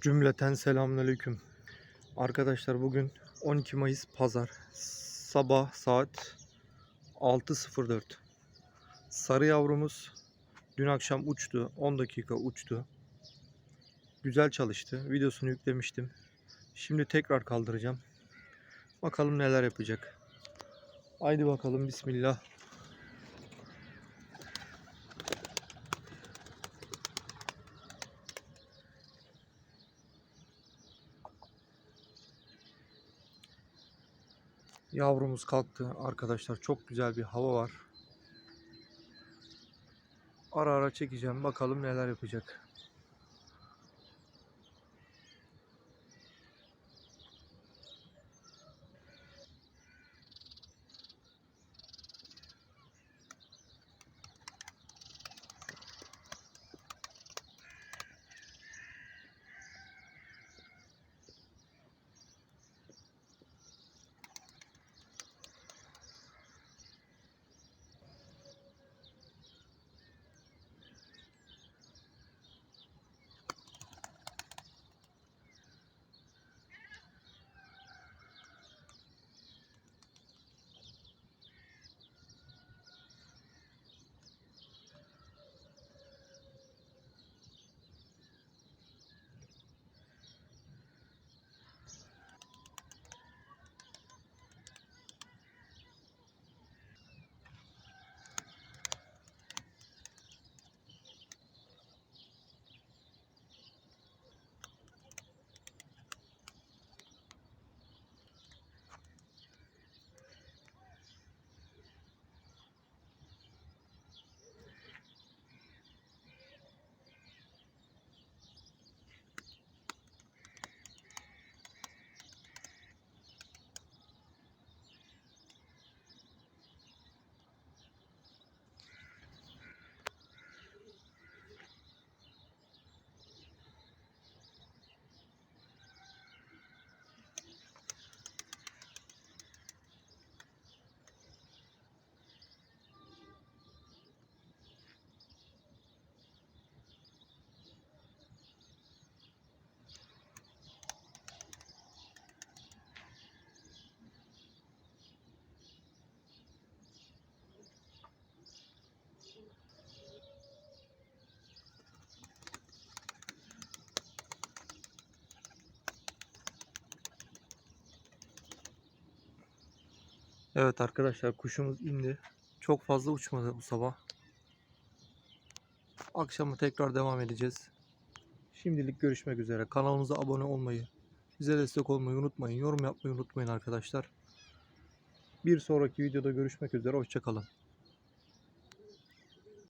Cümleten selamünaleyküm. Arkadaşlar bugün 12 Mayıs Pazar. Sabah saat 6.04. Sarı yavrumuz dün akşam uçtu. 10 dakika uçtu. Güzel çalıştı. Videosunu yüklemiştim. Şimdi tekrar kaldıracağım. Bakalım neler yapacak. Haydi bakalım bismillah. Yavrumuz kalktı arkadaşlar. Çok güzel bir hava var. Ara ara çekeceğim. Bakalım neler yapacak. Evet arkadaşlar kuşumuz indi. Çok fazla uçmadı bu sabah. Akşamı tekrar devam edeceğiz. Şimdilik görüşmek üzere. Kanalımıza abone olmayı, bize destek olmayı unutmayın. Yorum yapmayı unutmayın arkadaşlar. Bir sonraki videoda görüşmek üzere. Hoşçakalın.